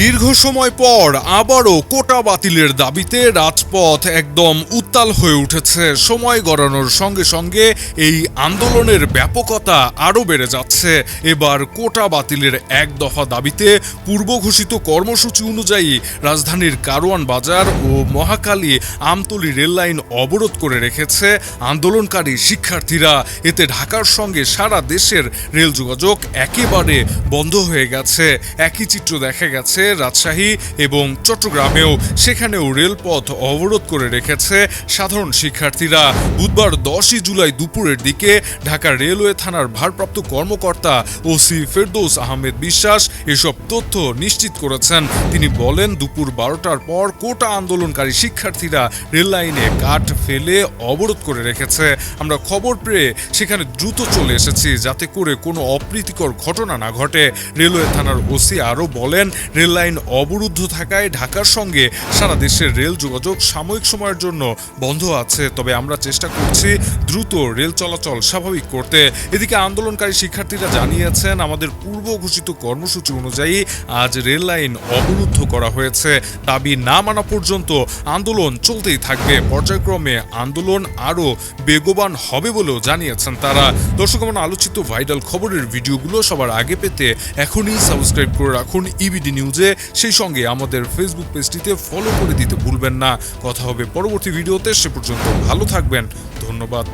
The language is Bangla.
দীর্ঘ সময় পর আবারও কোটা বাতিলের দাবিতে রাজপথ একদম উত্তাল হয়ে উঠেছে। সময় গড়ানোর সঙ্গে সঙ্গে এই আন্দোলনের ব্যাপকতা আরও বেড়ে যাচ্ছে। এবার কোটা বাতিলের এক দফা দাবিতে পূর্ব ঘোষিত কর্মসূচি অনুযায়ী রাজধানীর কারওয়ান বাজার ও মহাকালী আমতলী রেললাইন অবরোধ করে রেখেছে আন্দোলনকারী শিক্ষার্থীরা। এতে ঢাকার সঙ্গে সারা দেশের রেল যোগাযোগ একেবারে বন্ধ হয়ে গেছে। একই চিত্র দেখা গেছে রাজশাহী এবং চট্টগ্রামেও সেখানেও রেলপথ অবরোধ করে রেখেছে সাধারণ শিক্ষার্থীরা। বুধবার দশই জুলাই দুপুরের দিকে ঢাকা রেলওয়ে থানার ভারপ্রাপ্ত কর্মকর্তা ওসি ফেরদৌস আহমেদ বিশ্বাস এসব তথ্য নিশ্চিত করেছেন। তিনি বলেন, দুপুর বারোটার পর কোটা আন্দোলনকারী শিক্ষার্থীরা রেল লাইনে কাঠ ফেলে অবরোধ করে রেখেছে। আমরা খবর পেয়ে সেখানে দ্রুত চলে এসেছি যাতে করে কোনো অপ্রীতিকর ঘটনা না ঘটে। রেলওয়ে থানার ওসি আরও বলেন, রেল লাইন অবরুদ্ধ থাকায় ঢাকার সঙ্গে সারা দেশের রেল যোগাযোগ সাময়িক সময়ের জন্য বন্ধ আছে। তবে আমরা চেষ্টা করছি দ্রুত রেল চলাচল স্বাভাবিক করতে। এদিকে আন্দোলনকারী শিক্ষার্থীরা জানিয়েছেন, আমাদের পূর্ব ঘোষিত কর্মসূচি অনুযায়ী আজ রেল লাইন অবরুদ্ধ করা হয়েছে। দাবি না মানা পর্যন্ত আন্দোলন চলতেই থাকবে। পর্যায়ক্রমে আন্দোলন আরও বেগবান হবে বলেও জানিয়েছেন তারা। দর্শক আমার আলোচিত ভাইরাল খবরের ভিডিওগুলো সবার আগে পেতে এখনই সাবস্ক্রাইব করে রাখুন ইবিডি নিউজে। সেই সঙ্গে আমাদের ফেসবুক পেজটিতে ফলো করে দিতে ভুলবেন না। কথা হবে পরবর্তী ভিডিওতে, সে পর্যন্ত ভালো থাকবেন। ধন্যবাদ।